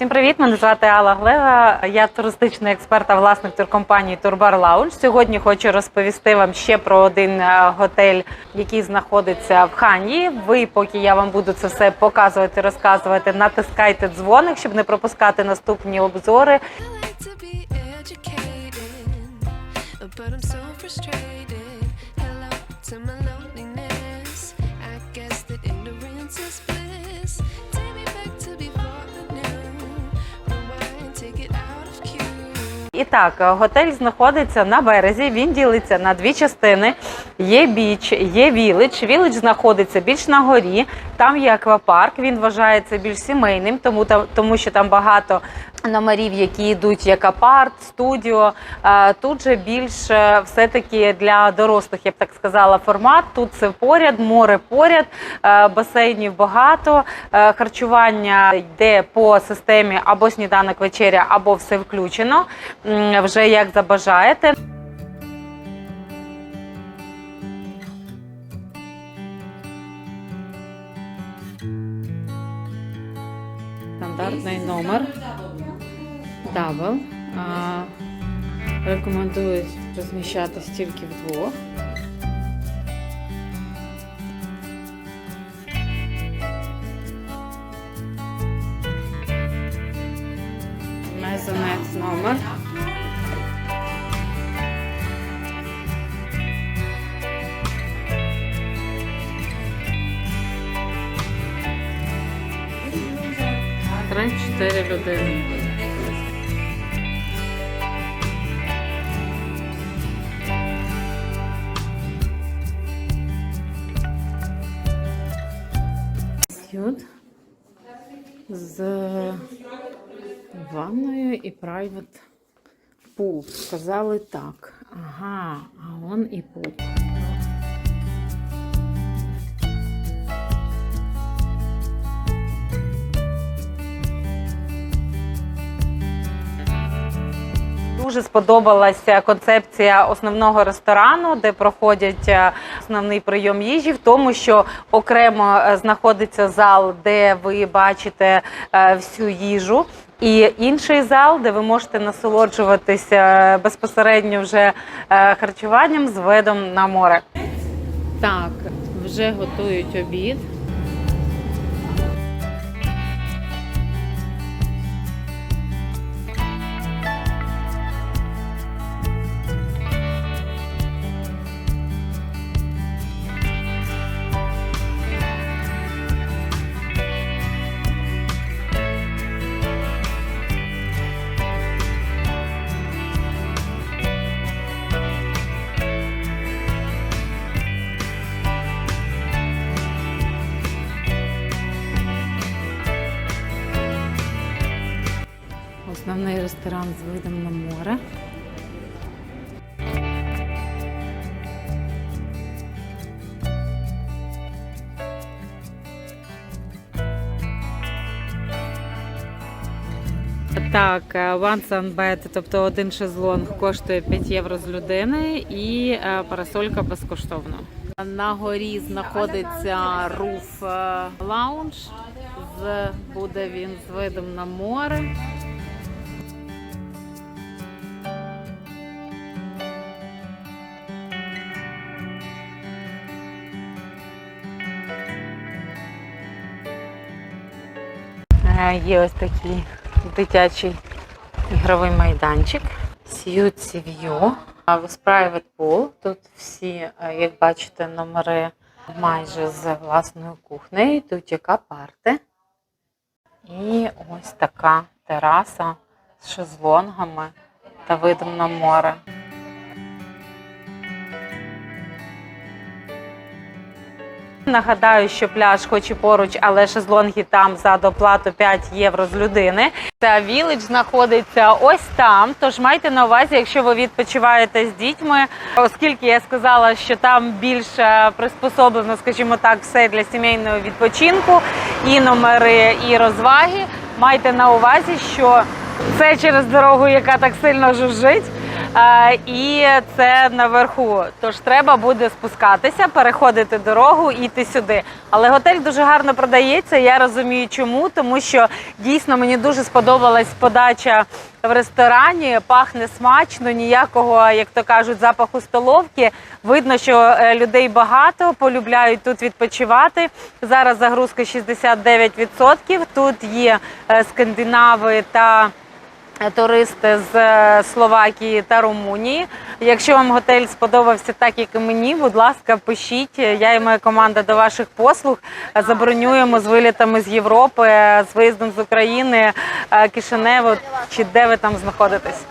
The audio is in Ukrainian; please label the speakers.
Speaker 1: Всім привіт! Мене звати Алла Глева. Я туристичний експерт та власник туркомпанії Турбар Лаунж. Сьогодні хочу розповісти вам ще про один е, готель, який знаходиться в Ханії. Ви, поки я вам буду це все показувати, розказувати, натискайте дзвоник, щоб не пропускати наступні обзори.
Speaker 2: Hello to my loneliness. I guess that ignorance is
Speaker 1: І так, е, готель знаходиться на березі. Він ділиться на дві частини. Є біч, є вілич. Вілич знаходиться більш на горі. Там є аквапарк. Він вважається більш сімейним, тому там тому, що там багато номерів, які йдуть як апарт, студіо. Е, Тут же більш е, все-таки для дорослих, я б так сказала, формат. Тут це поряд, море поряд, е, басейнів багато. Харчування йде по системі або сніданок вечеря, або все включено. Вже як забажаєте. Стандартний номер. Дабл. Рекомендують розміщатись тільки вдвох. 3-4 людини. Сьют з ванною і прайват пул. Сказали так. Ага, а он і пул. Дуже сподобалася концепція основного ресторану, де проходять е, основний прийом їжі, в тому, що окремо е, знаходиться зал, де ви бачите е, всю їжу. І інший зал, де ви можете насолоджуватися безпосередньо вже харчуванням з видом на море. Так, вже готують обід. Основний ресторан з видом на море. Так, е, one sunbed, тобто один шезлонг коштує 5 євро з людини і е, парасолька безкоштовно. На горі знаходиться руф лаунж. З буде він з видом на море. Є ось такий дитячий ігровий майданчик. Сьюці View. З Private Pool. Тут всі, е, як бачите, номери майже з власною кухнею. Тут яка парти. І ось така тераса з шезлонгами та видом на море. Нагадаю, що пляж хоч і поруч, але шезлонги там за доплату 5 євро з людини. Та вілич знаходиться ось там. Тож майте на увазі, якщо ви відпочиваєте з дітьми, оскільки я сказала, що там більше приспособлено, скажімо так, все для сімейного відпочинку, і номери, і розваги. Майте на увазі, що це через дорогу, яка так сильно жужжить. І це наверху. Тож треба буде спускатися, переходити дорогу і йти сюди. Але готель дуже гарно продається. Я розумію, чому, тому що дійсно мені дуже сподобалась подача в ресторані. Пахне смачно, ніякого, як то кажуть, запаху столовки. Видно, що е, людей багато, полюбляють тут відпочивати. Зараз загрузка 69%. Тут є е, скандинави та туристи з е, Словакії та Румунії. Якщо вам готель сподобався так, як і мені, будь ласка, пишіть. Я і моя команда до ваших послуг Е, забронюємо з вилітами з Європи, е, з виїздом з України, е, Кишиневу чи де ви там знаходитесь.